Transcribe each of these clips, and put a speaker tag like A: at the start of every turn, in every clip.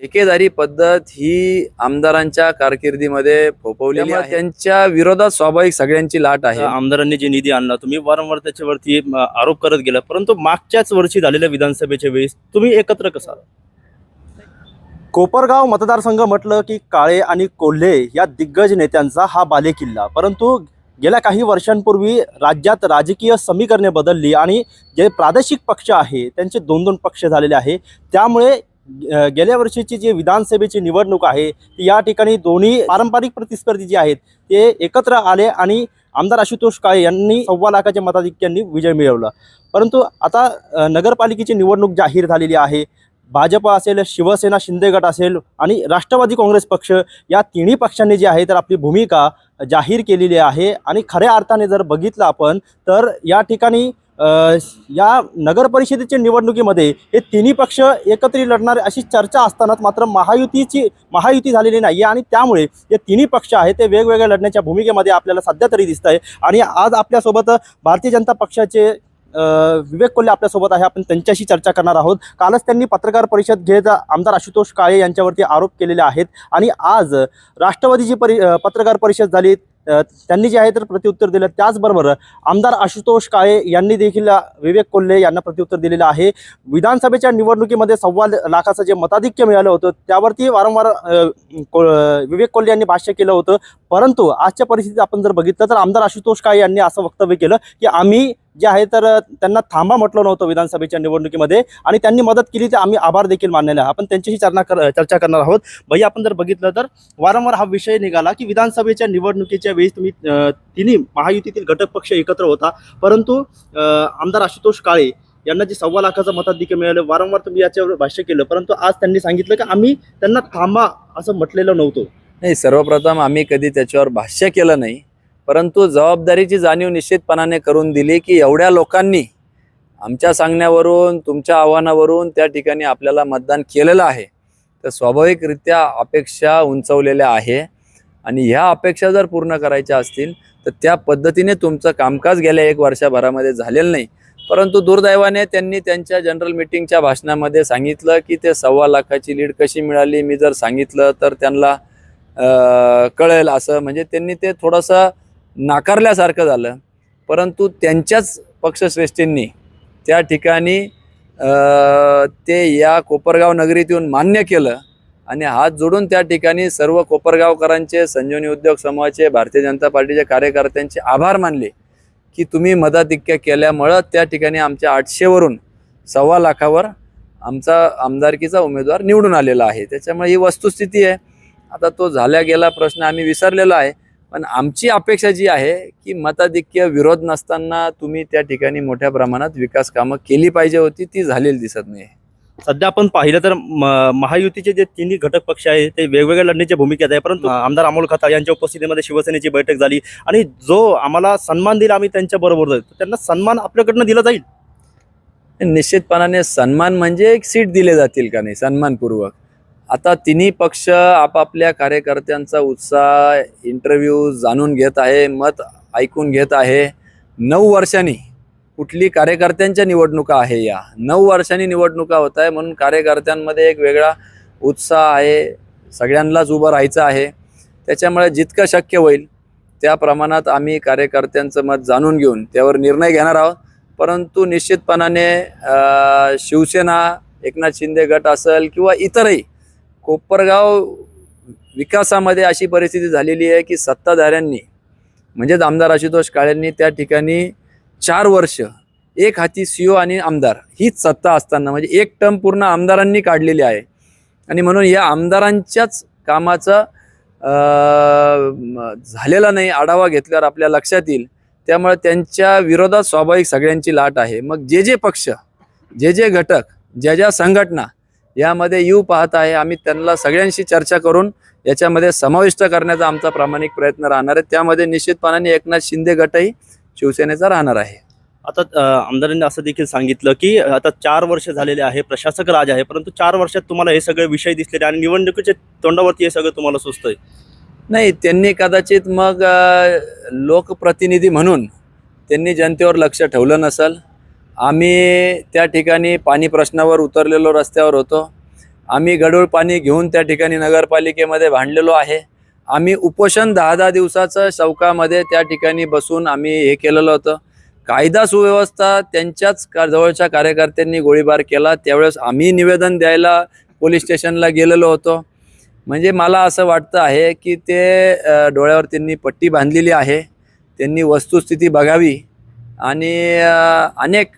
A: ठेकेदारी पद्धत ही आमदारांच्या कारकिर्दीमध्ये फोपवली त्यांच्या विरोधात स्वाभाविक सगळ्यांची लाट आहे.
B: आमदारांनी जे निधी आणला तुम्ही वारंवार त्याच्यावरती आरोप करत गेला परंतु मागच्याच वर्षी झालेल्या विधानसभेच्या वेळेस तुम्ही एकत्र कसा
C: कोपरगाव मतदारसंघ म्हटलं की काळे आणि कोल्हे या दिग्गज नेत्यांचा हा बालेकिल्ला परंतु गेल्या काही वर्षांपूर्वी राज्यात राजकीय समीकरणे बदलली आणि जे प्रादेशिक पक्ष आहे त्यांचे दोन दोन पक्ष झालेले आहे त्यामुळे गेल्या वर्षीची जी विधानसभेची निवडणूक आहे ती या ठिकाणी दोन्ही पारंपरिक प्रतिस्पर्धी जे आहेत ते एकत्र आले आणि आमदार आशुतोष काळे यांनी सव्वा लाखाच्या मताधिक्यांनी विजय मिळवला. परंतु आता नगरपालिकेची निवडणूक जाहीर झालेली आहे. भाजप असेल शिवसेना शिंदे गट असेल आणि राष्ट्रवादी काँग्रेस पक्ष या तिन्ही पक्षांनी जी आहे तर आपली भूमिका जाहीर केलेली आहे. आणि खऱ्या अर्थाने जर बघितलं आपण तर या ठिकाणी या नगर परिषदेच्या निवडणुकीमध्ये हे तिन्ही पक्ष एकत्रित लढणार अशी चर्चा असतानाच मात्र महायुतीची महायुती झालेली नाही आणि त्यामुळे हे तिन्ही पक्ष आहेत ते वेगवेगळ्या लढण्याच्या भूमिकेमध्ये आपल्याला सध्या तरी दिसत आहे आणि आज आपल्यासोबत भारतीय जनता पक्षाचे विवेक कोल्हे आपल्यासोबत आहे. आपण त्यांच्याशी चर्चा करणार आहोत. कालच त्यांनी पत्रकार परिषद घेत आमदार आशुतोष काळे यांच्यावरती आरोप केलेले आहेत. आणि आज राष्ट्रवादीची परि पत्रकार परिषद झाली. त्यांनी जे आहे तर प्रत्युत्तर दिलं. त्याचबरोबर आमदार आशुतोष काळे यांनी देखील विवेक कोल्हे यांना प्रत्युत्तर दिलेलं आहे. विधानसभेच्या निवडणुकीमध्ये सव्वा लाखाचं जे मताधिक्य मिळालं होतं त्यावरती वारंवार को- विवेक कोल्हे यांनी भाष्य केलं होतं. परंतु आजच्या परिस्थितीत आपण जर बघितलं तर आमदार आशुतोष काळे यांनी असं वक्तव्य केलं की आम्ही जे आहे तर त्यांना थांबा म्हटलं नव्हतं विधानसभेच्या निवडणुकीमध्ये आणि त्यांनी मदत केली तर आम्ही आभार देखील मानलेले आहे. आपण त्यांच्याशी चर्चा कर चर्चा करणार आहोत. भैया आपण जर बघितलं तर वारंवार हा विषय निघाला की विधानसभेच्या निवडणुकीच्या वेळी तुम्ही तिन्ही महायुतीतील घटक पक्ष एकत्र होता. परंतु आमदार आशुतोष काळे यांना जे सव्वा लाखाचं मताधिक्य मिळालं वारंवार तुम्ही याच्यावर भाष्य केलं. परंतु आज त्यांनी सांगितलं की आम्ही त्यांना थांबा असं म्हटलेलं नव्हतं.
A: नाही सर्वप्रथम आम्ही कधी त्याच्यावर भाष्य केलं नाही. परंतु जबाबदारीची जाणीव निश्चितपणाने करून दिली की एवढ्या लोकांनी आमच्या सांगण्यावरून तुमच्या आव्हानावरून त्या ठिकाणी आपल्याला मतदान केलेलं आहे. तर स्वाभाविकरित्या अपेक्षा उंचवलेल्या आहे. आणि ह्या अपेक्षा जर पूर्ण करायच्या असतील तर त्या पद्धतीने तुमचं कामकाज गेल्या एक वर्षभरामध्ये झालेलं नाही. परंतु दुर्दैवाने त्यांनी त्यांच्या जनरल मिटिंगच्या भाषणामध्ये सांगितलं की ते सव्वा लाखाची लीड कशी मिळाली मी जर सांगितलं तर त्यांना कळेल असं. म्हणजे त्यांनी ते थोडंसं नाकारल्यासारखं झालं. परंतु त्यांच्याच पक्षश्रेष्ठींनी त्या ठिकाणी ते या कोपरगाव नगरीत येऊन मान्य केलं आणि हात जोडून त्या ठिकाणी सर्व कोपरगावकरांचे संजीवनी उद्योग समूहाचे भारतीय जनता पार्टीच्या कार्यकर्त्यांचे आभार मानले की तुम्ही मताधिक्य केल्यामुळं त्या ठिकाणी आमच्या आठशेवरून सव्वा लाखावर आमचा आमदारकीचा उमेदवार निवडून आलेला आहे. त्याच्यामुळे ही वस्तुस्थिती आहे. आता तो झाल्या गेला प्रश्न आम्ही विसरलेला आहे. पण आमची अपेक्षा जी आहे की मताधिक्य विरोध नसताना तुम्ही त्या ठिकाणी मोठ्या प्रमाणात विकास कामं केली पाहिजे होती ती झालेली दिसत नाही.
B: सध्या आपण पाहिलं तर महायुतीचे जे तिन्ही घटक पक्ष आहेत ते वेगवेगळ्या लढण्याच्या भूमिकेत आहे परंतु आमदार अमोल खताळ यांच्या उपस्थितीमध्ये शिवसेनेची बैठक झाली आणि जो आम्हाला सन्मान दिला आम्ही त्यांच्या बरोबर त्यांना सन्मान आपल्याकडनं दिला जाईल.
A: निश्चितपणाने सन्मान म्हणजे एक सीट दिले जातील का नाही सन्मानपूर्वक? आता तिन्ही पक्ष आपापल्या कार्यकर्त्यांचा उत्साह इंटरव्ह्यू जाणून घेत आहे मत ऐकून घेत आहे. नऊ वर्षांनी कुठली कार्यकर्त्यांच्या निवडणुका आहे या? नऊ वर्षांनी निवडणुका होत आहे म्हणून कार्यकर्त्यांमध्ये एक वेगळा उत्साह आहे. सगळ्यांनाच उभं राहायचं आहे. त्याच्यामुळे जितकं शक्य होईल त्या प्रमाणात आम्ही कार्यकर्त्यांचं मत जाणून घेऊन त्यावर निर्णय घेणार आहोत. परंतु निश्चितपणाने शिवसेना एकनाथ शिंदे गट असेल किंवा इतरही कोपरगाव विकासामध्ये अशी परिस्थिती झालेली आहे की सत्ताधाऱ्यांनी म्हणजेच आमदार आशुतोष काळेंनी त्या ठिकाणी चार वर्ष एक हाती सीओ आणि आमदार हीच सत्ता असताना म्हणजे एक टर्म पूर्ण आमदारांनी काढलेली आहे. आणि म्हणून या आमदारांच्याच कामाचा झालेला नाही आढावा घेतल्यावर आपल्या लक्षात येईल. त्यामुळे त्यांच्या विरोधात स्वाभाविक सगळ्यांची लाट आहे. मग जे जे पक्ष जे जे घटक ज्या ज्या संघटना यामध्ये येऊ पाहत आहे. आम्ही त्यांना सगळ्यांशी चर्चा करून याच्यामध्ये समाविष्ट करण्याचा आमचा प्रामाणिक प्रयत्न राहणार आहे. त्यामध्ये निश्चितपणाने एकनाथ शिंदे गटही शिवसेनेचा राहणार आहे.
B: आता आमदारांनी असं देखील सांगितलं की आता चार वर्ष झालेले आहे. प्रशासक राज आहे. परंतु चार वर्षात तुम्हाला हे सगळे विषय दिसलेले आणि निवडणुकीच्या तोंडावरती हे सगळं तुम्हाला सुचतंय.
A: नाही त्यांनी कदाचित मग लोकप्रतिनिधी म्हणून त्यांनी जनतेवर लक्ष ठेवलं नसल आम्ही त्या ठिकाणी पाणी प्रश्नावर उतरलेलो रस्त्यावर होतो. आम्ही गडूळ पाणी घेऊन त्या ठिकाणी नगरपालिकेमध्ये भांडलेलो आहे. आम्ही उपोषण दहा दहा दिवसाचं चौकामध्ये त्या ठिकाणी बसून आम्ही हे केलेलं होतं. कायदा सुव्यवस्था त्यांच्याच का जवळच्या कार्यकर्त्यांनी गोळीबार केला. त्यावेळेस आम्ही निवेदन द्यायला पोलीस स्टेशनला गेलेलो होतो. म्हणजे मला असं वाटतं आहे की ते डोळ्यावर त्यांनी पट्टी बांधलेली आहे. त्यांनी वस्तुस्थिती बघावी. आणि अनेक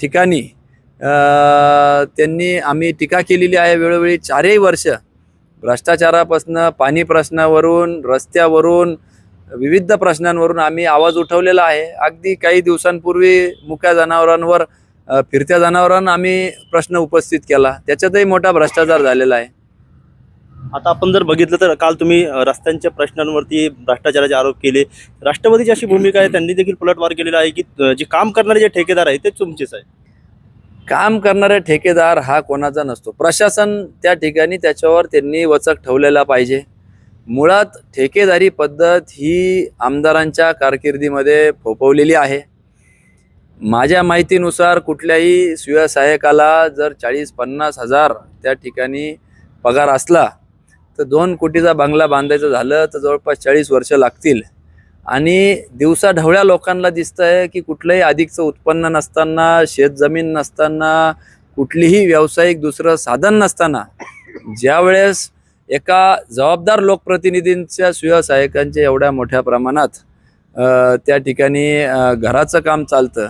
A: ठिकाणी त्यांनी आम्ही टीका केलेली आहे वेळोवेळी चारही वर्ष. भ्रष्टाचारापासून पाणी प्रश्नावरून रस्त्यावरून विविध प्रश्नांवरून आम्ही आवाज उठवलेला आहे. अगदी काही दिवसांपूर्वी मुक्या जनावरांवर फिरत्या जनावरांना आम्ही प्रश्न उपस्थित केला. त्याच्यातही मोठा भ्रष्टाचार झालेला आहे.
B: आता आपण जर बघितलं तर काल तुम्ही रस्त्यांच्या प्रश्नांवरती भ्रष्टाचाराचे आरोप केले. राष्ट्रवादीची अशी भूमिका आहे त्यांनी देखील पलटवार केलेला आहे की जे काम करणारे जे ठेकेदार आहे ते तुमचेच आहे
A: काम करणारे ठेकेदार हा कोणाचा नसतो. प्रशासन त्या ठिकाणी त्याच्यावर त्यांनी वचक ठेवलेला पाहिजे. मुळात ठेकेदारी पद्धत ही आमदारांच्या कारकिर्दीमध्ये फोपवलेली आहे. माझ्या माहितीनुसार कुठल्याही स्वयंसहाय्यकाला जर चाळीस पन्नास हजार त्या ठिकाणी पगार असला तर दोन कोटीचा बंगला बांधायचं झालं तर जवळपास चाळीस वर्ष लागतील. आणि दिवसा ढवळ्या लोकांना दिसतं आहे की कुठलंही अधिकचं उत्पन्न नसताना शेतजमीन नसताना कुठलीही व्यावसायिक दुसरं साधन नसताना ज्यावेळेस एका जबाबदार लोकप्रतिनिधींच्या स्वयंसहायकांच्या एवढ्या मोठ्या प्रमाणात त्या ठिकाणी घराचं काम चालतं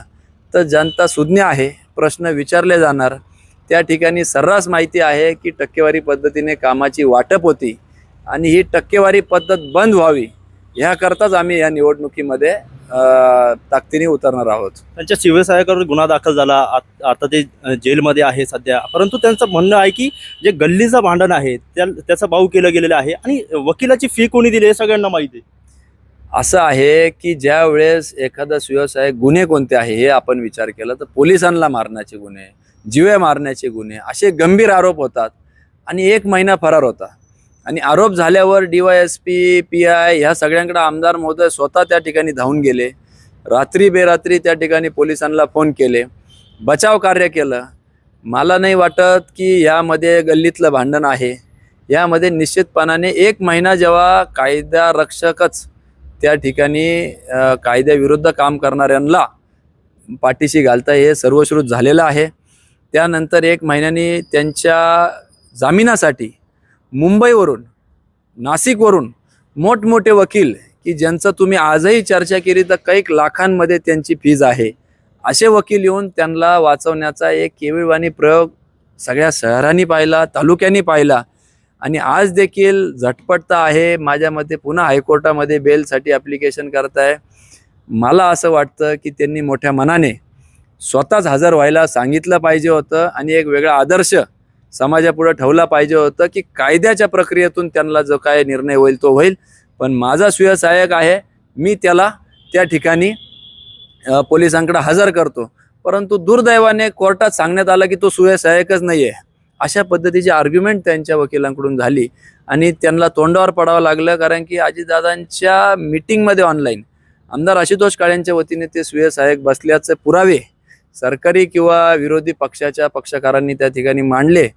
A: तर जनता सुज्ञ आहे प्रश्न विचारले जाणार. त्या ठिकाणी सर्रास माहिती आहे की टक्केवारी पद्धतीने कामाची वाटप होती आणि ही टक्केवारी पद्धत बंद व्हावी ह्याकरताच आम्ही या निवडणुकीमध्ये ताकदीने उतरणार आहोत.
B: त्यांच्या शिवसहायकावर गुन्हा दाखल झाला. आत- ते जेलमध्ये आहे सध्या. परंतु त्यांचं म्हणणं आहे की जे गल्लीचं भांडण आहे त्या त्याचा भाऊ केलं गेलेलं आहे आणि वकिलाची फी कोणी दिली हे सगळ्यांना माहिती आहे.
A: असं आहे की ज्या वेळेस एखादा व्यवसाय गुन्हे कोणते आहे हे आपण विचार केला तर पोलिसांना मारण्याचे गुन्हे जीवे मारण्याचे गुन्हे असे गंभीर आरोप होतात आणि एक महिना फरार होता. आणि आरोप झाल्यावर D Y S P P I ह्या सगळ्यांकडे आमदार महोदय स्वतः त्या ठिकाणी धावून गेले. रात्री बेरात्री त्या ठिकाणी पोलिसांना फोन केले. बचाव कार्य केलं. मला नाही वाटत की यामध्ये गल्लीतलं भांडण आहे. यामध्ये निश्चितपणाने एक महिना जेव्हा कायदा रक्षकच त्या ठिकाणी कायद्याविरुद्ध काम करणाऱ्यांना पाठीशी घालता हे सर्वश्रुत झालेलं आहे. त्यानंतर एक महिन्यानी त्यांच्या जामिनासाठी मुंबईवरून नाशिकवरून मोठमोठे वकील की ज्यांचं तुम्ही आजही चर्चा केली तर काही लाखांमध्ये त्यांची फीज आहे. असे वकील येऊन त्यांना वाचवण्याचा एक केविळवाणी प्रयोग सगळ्या शहरांनी पाहिला तालुक्यांनी पाहिला. आणि आज देखील झटपटता आहे. माझ्या मते पुन्हा हायकोर्टामध्ये बेलसाठी ॲप्लिकेशन करताय. मला असं वाटतं की त्यांनी मोठ्या मनाने स्वतःच हजर व्हायला सांगितलं पाहिजे होतं आणि एक वेगळा आदर्श समाजापुढं ठेवला पाहिजे होतं की कायद्याच्या प्रक्रियेतून त्यांना जो काय निर्णय होईल तो होईल. पण माझा सुयसहाय्यक आहे मी त्याला त्या ठिकाणी पोलिसांकडे हजर करतो. परंतु दुर्दैवाने कोर्टात सांगण्यात आलं की तो सुयसहाय्यकच नाही आहे अशा पद्धतीची आर्ग्युमेंट त्यांच्या वकिलांकडून झाली आणि त्यांना तोंडावर पडावं लागलं कारण की अजितदादांच्या मीटिंगमध्ये ऑनलाईन आमदार आशुतोष काळेंच्या वतीने ते सुयसहाय्यक बसल्याचे पुरावे सरकारी किंवा विरोधी पक्षाच्या पक्षकारांनी त्या ठिकाणी मांडले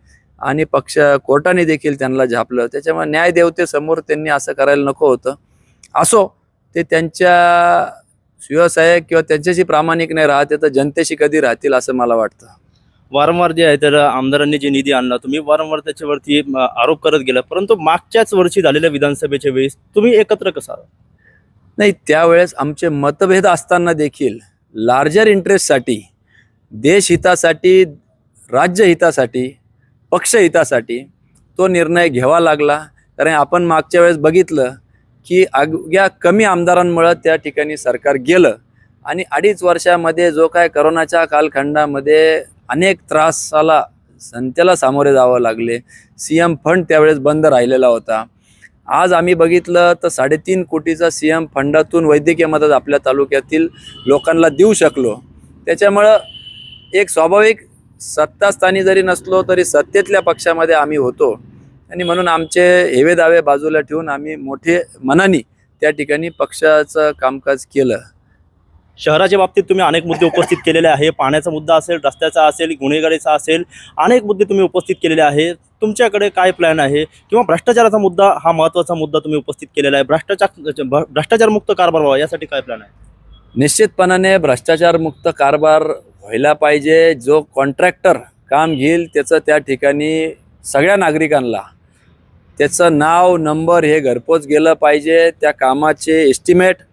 A: आणि पक्ष कोर्टाने देखील त्यांना झापलं. त्याच्यामुळे न्यायदेवतेसमोर त्यांनी असं करायला नको होतं. असो ते त्यांच्या स्वयंसहाय्यक किंवा त्यांच्याशी प्रामाणिक नाही राहते तर जनतेशी कधी राहतील असं मला वाटतं.
B: वारंवार जे आहे तर आमदारांनी जे निधी आणला तुम्ही वारंवार त्याच्यावरती आरोप करत गेला परंतु मागच्याच वर्षी झालेल्या विधानसभेच्या वेळेस तुम्ही एकत्र कसा?
A: नाही त्यावेळेस आमचे मतभेद असताना देखील लार्जर इंटरेस्टसाठी देशहितासाठी राज्यहितासाठी पक्षहितासाठी तो निर्णय घ्यावा लागला. कारण आपण मागच्या वेळेस बघितलं की अगद्या कमी आमदारांमुळं त्या ठिकाणी सरकार गेलं. आणि अडीच वर्षामध्ये जो काय करोनाच्या कालखंडामध्ये अनेक त्रासाला संत्याला सामोरे जावं लागले. सी एम फंड त्यावेळेस बंद राहिलेला होता. आज आम्ही बघितलं तर साडेतीन कोटीचा सी एम फंडातून वैद्यकीय मदत आपल्या तालुक्यातील लोकांना देऊ शकलो. त्याच्यामुळं एक स्वाभाविक सत्तास्थानी जरी नसलो तरी सत्तेतल्या पक्षामध्ये आम्ही होतो. आणि म्हणून आमचे हेवे दावे बाजूला ठेवून आम्ही मोठे मनाने त्या ठिकाणी पक्षाचं कामकाज केलं.
B: शहराच्या बाबतीत तुम्ही अनेक मुद्दे उपस्थित केलेले आहे. पाण्याचा मुद्दा असेल रस्त्याचा असेल गुन्हेगारीचा असेल अनेक मुद्दे तुम्ही उपस्थित केलेले आहे. तुमच्याकडे काय प्लॅन आहे? किंवा भ्रष्टाचाराचा मुद्दा हा महत्त्वाचा मुद्दा तुम्ही उपस्थित केलेला आहे. भ्रष्टाचार भ्रष्टाचार मुक्त कारभार व्हावा यासाठी काय प्लॅन आहे?
A: निश्चितपणाने भ्रष्टाचारमुक्त कारभार व्हायला पाहिजे जो कॉन्ट्रॅक्टर काम घेईल त्याचं त्या ठिकाणी सगळ्या नागरिकांना त्याचं नाव नंबर हे घरपोच गेलं पाहिजे. त्या कामाचे एस्टिमेट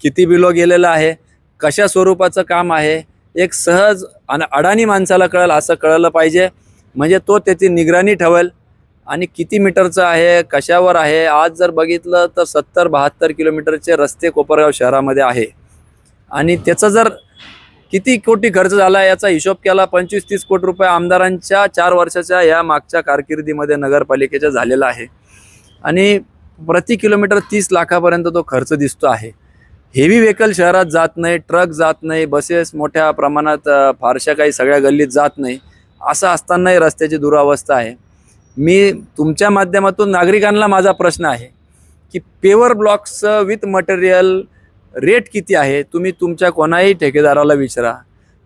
A: किती बिलो गेलेलं आहे कशा स्वरूपाचं काम आहे एक सहज आणि अडाणी माणसाला कळेल असं कळलं पाहिजे. म्हणजे तो त्याची निगराणी ठेवेल. आणि किती मीटरचं आहे कशावर आहे आज जर बघितलं तर सत्तर बहात्तर किलोमीटरचे रस्ते कोपरगाव शहरामध्ये आहे. आणि त्याचं जर किती कोटी खर्च झाला याचा हिशोब केला पंचवीस तीस कोटी रुपये आमदारांच्या चार वर्षाच्या या मागच्या कारकिर्दीमध्ये नगरपालिकेच्या झालेला आहे. आणि प्रति किलोमीटर तीस लाखापर्यंत तो खर्च दिसतो आहे. हेवी व्हेकल शहरात जात नाही ट्रक जात नाही बसेस मोठ्या प्रमाणात फारशा काही सगळ्या गल्लीत जात नाही असं असतानाही रस्त्याची दुरावस्था आहे. मी तुमच्या माध्यमातून नागरिकांना माझा प्रश्न आहे की पेवर ब्लॉक्स विथ मटेरियल रेट किती आहे तुम्ही तुमच्या कोणाही ठेकेदाराला विचारा.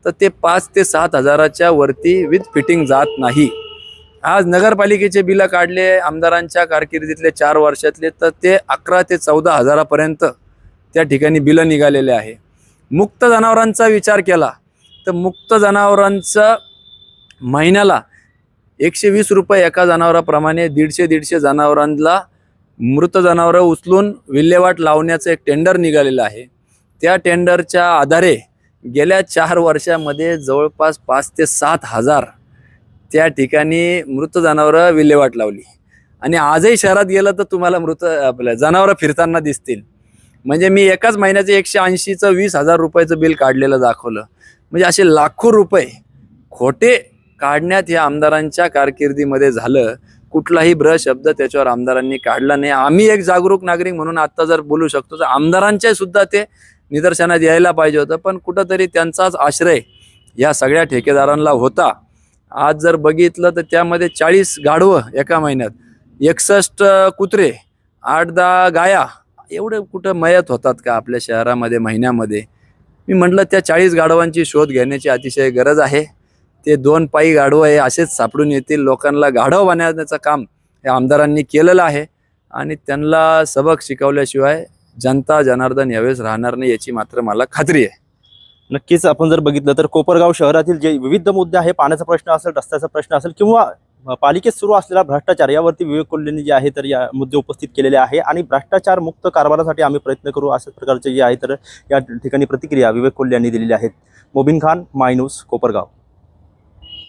A: तर ते पाच ते सात हजाराच्या वरती विथ फिटिंग जात नाही. आज नगरपालिकेचे बिलं काढले आमदारांच्या कारकिर्दीतले चार वर्षातले तर ते अकरा ते चौदा हजारापर्यंत त्या ठिकाणी बिलं निघालेले आहे. मुक्त जनावरांचा विचार केला तर मुक्त जनावरांचं महिन्याला एकशे वीस रुपये एका जनावराप्रमाणे दीडशे दीडशे जनावरांना मृत जनावरं उचलून विल्हेवाट लावण्याचं एक टेंडर निघालेलं आहे. त्या टेंडरच्या आधारे गेल्या चार वर्षामध्ये जवळपास पाच ते सात हजार त्या ठिकाणी मृत जनावरं विल्हेवाट लावली. आणि आजही शहरात गेलं तर तुम्हाला मृत आपल्या जनावरं फिरताना दिसतील. म्हणजे मी एकाच महिन्याचं एकशे ऐंशीचं वीस हजार रुपयाचं बिल काढलेलं दाखवलं. म्हणजे असे लाखो रुपये खोटे काढण्यात या आमदारांच्या कारकिर्दीमध्ये झालं. कुठलाही ब्र शब्द त्याच्यावर आमदारांनी काढला नाही. आम्ही एक जागरूक नागरिक म्हणून आत्ता जर बोलू शकतो तर आमदारांच्या सुद्धा ते निदर्शनात यायला पाहिजे होतं. पण कुठंतरी त्यांचाच आश्रय या सगळ्या ठेकेदारांना होता. आज जर बघितलं तर त्यामध्ये चाळीस गाढवं एका महिन्यात. एकसष्ट कुत्रे आठ दहा गाया एवढे कुठं मयत होतात का आपल्या शहरामध्ये महिन्यामध्ये? मी म्हटलं त्या चाळीस गाढवांची शोध घेण्याची अतिशय गरज आहे. ते दोन पायी गाढव हे असेच सापडून येतील. लोकांना गाढव बनवण्याचं काम हे आमदारांनी केलेलं आहे आणि त्यांना सबक शिकवल्याशिवाय जनता जनार्दन यावेळेस राहणार नाही याची मात्र मला खात्री आहे.
C: नक्कीच आपण जर बघितलं तर कोपरगाव शहरातील जे विविध मुद्दे आहे पाण्याचा प्रश्न असेल रस्त्याचा प्रश्न असेल किंवा पालिकेत सुरू असलेला भ्रष्टाचार यावरती विवेक कोल्हेंनी जे आहे तर या मुद्दे उपस्थित केलेले आहे आणि भ्रष्टाचार मुक्त कारभारासाठी आम्ही प्रयत्न करू अशा प्रकारचे जे आहे तर या ठिकाणी प्रतिक्रिया विवेक कोल्हे यांनी दिलेल्या आहेत. Mobin Khan my news Kopargaon.